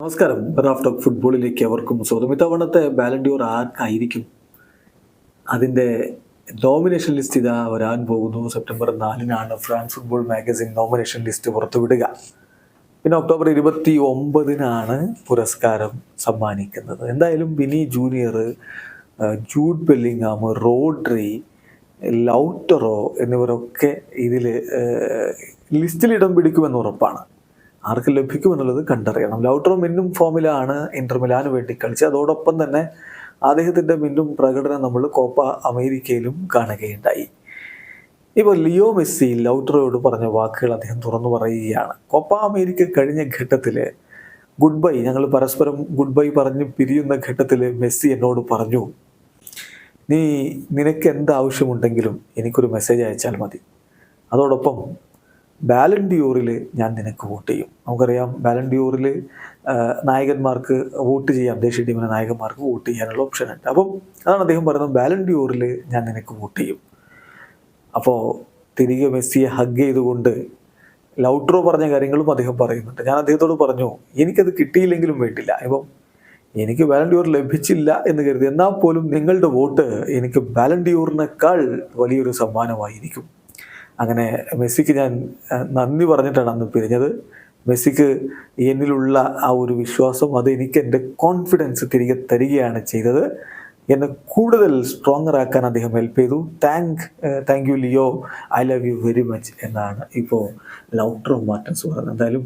നമസ്കാരം. Raf talk ഫുട്ബോളിലേക്ക് അവർക്കും സ്വാഗതം. ഇത്തവണത്തെ ബാലൻഡിയോർ ആർക്കായിരിക്കും? അതിന്റെ നോമിനേഷൻ ലിസ്റ്റ് ഇതാ വരാൻ പോകുന്നു. സെപ്റ്റംബർ നാലിനാണ് France football magazine nomination list പുറത്തുവിടുക. പിന്നെ ഒക്ടോബർ ഇരുപത്തി ഒമ്പതിനാണ് പുരസ്കാരം സമ്മാനിക്കുന്നത്. എന്തായാലും Vini junior Jude Bellingham Rodri Lautaro എന്നിവരൊക്കെ ഇതിൽ ലിസ്റ്റിൽ ഇടം പിടിക്കുമെന്ന് ഉറപ്പാണ്. ആർക്ക് ലഭിക്കുമെന്നുള്ളത് കണ്ടറിയണം. ലൗട്രോ മിന്നും ഫോമിലാണ് ഇന്റർ മിലാന് വേണ്ടി കളിച്ചത്. അതോടൊപ്പം തന്നെ അദ്ദേഹത്തിന്റെ മിന്നും പ്രകടനം നമ്മൾ കോപ്പ അമേരിക്കയിലും കാണുകയുണ്ടായി. ഇപ്പോൾ ലിയോ മെസ്സി ലൗട്ടറോയോട് പറഞ്ഞ വാക്കുകൾ അദ്ദേഹം തുറന്നു പറയുകയാണ്. കോപ്പ അമേരിക്ക കഴിഞ്ഞ ഘട്ടത്തിൽ ഗുഡ് ബൈ ഞങ്ങൾ പരസ്പരം ഗുഡ് ബൈ പറഞ്ഞ് പിരിയുന്ന ഘട്ടത്തിൽ മെസ്സി എന്നോട് പറഞ്ഞു നീ നിനക്ക് എന്ത് ആവശ്യമുണ്ടെങ്കിലും എനിക്കൊരു മെസ്സേജ് അയച്ചാൽ മതി. അതോടൊപ്പം ബാലൻഡിയോറിൽ ഞാൻ നിനക്ക് വോട്ട് ചെയ്യും. നമുക്കറിയാം ബാലൻഡിയോറിൽ നായകന്മാർക്ക് വോട്ട് ചെയ്യാം. ദേശീയ ടീമിലെ നായകന്മാർക്ക് വോട്ട് ചെയ്യാനുള്ള ഓപ്ഷൻ ഉണ്ട്. അപ്പം അതാണ് അദ്ദേഹം പറയുന്നത് ബാലൻഡിയോറിൽ ഞാൻ നിനക്ക് വോട്ട് ചെയ്യും. അപ്പോൾ തിരികെ മെസ്സിയെ ഹഗ് ചെയ്തുകൊണ്ട് ലൗട്രോ പറഞ്ഞ കാര്യങ്ങളും അദ്ദേഹം പറയുന്നുണ്ട്. ഞാൻ അദ്ദേഹത്തോട് പറഞ്ഞു എനിക്കത് കിട്ടിയില്ലെങ്കിലും വേണ്ടില്ല. ഇപ്പം എനിക്ക് വാലണ്ടിയോർ ലഭിച്ചില്ല എന്ന് കരുതി എന്നാൽ പോലും നിങ്ങളുടെ വോട്ട് എനിക്ക് വാലണ്ടിയോറിനേക്കാൾ വലിയൊരു സമ്മാനമായിരിക്കും അങ്ങനെ മെസ്സിക്ക് ഞാൻ നന്ദി പറഞ്ഞിട്ടാണ് അന്ന് പിരിഞ്ഞത്. മെസ്സിക്ക് എന്നിലുള്ള ആ ഒരു വിശ്വാസം അത് എനിക്ക് എന്റെ കോൺഫിഡൻസ് തിരികെ തരികയാണ് ചെയ്തത്. എന്നെ കൂടുതൽ സ്ട്രോങ്ങർ ആക്കാൻ അദ്ദേഹം ഹെൽപ്പ് ചെയ്തു. Thank thank you Leo I love you very much എന്നാണ് ഇപ്പോൾ ലൗട്രോ മാർട്ടൻസ് പറയുന്നത് എന്തായാലും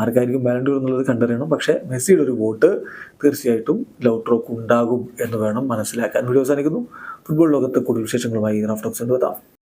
ആർക്കായിരിക്കും ബാലൻഡൂർ എന്നുള്ളത് കണ്ടറിയണം. പക്ഷേ മെസ്സിയുടെ ഒരു വോട്ട് തീർച്ചയായിട്ടും ലൗട്ടറോക്ക് ഉണ്ടാകും എന്ന് വേണം മനസ്സിലാക്കാൻ. വീഡിയോ അവസാനിക്കുന്നു. ഫുട്ബോൾ ലോകത്ത് കൂടുതൽ വിശേഷങ്ങളുമായി റാഫ്റ്റോക്സ് എത്താം.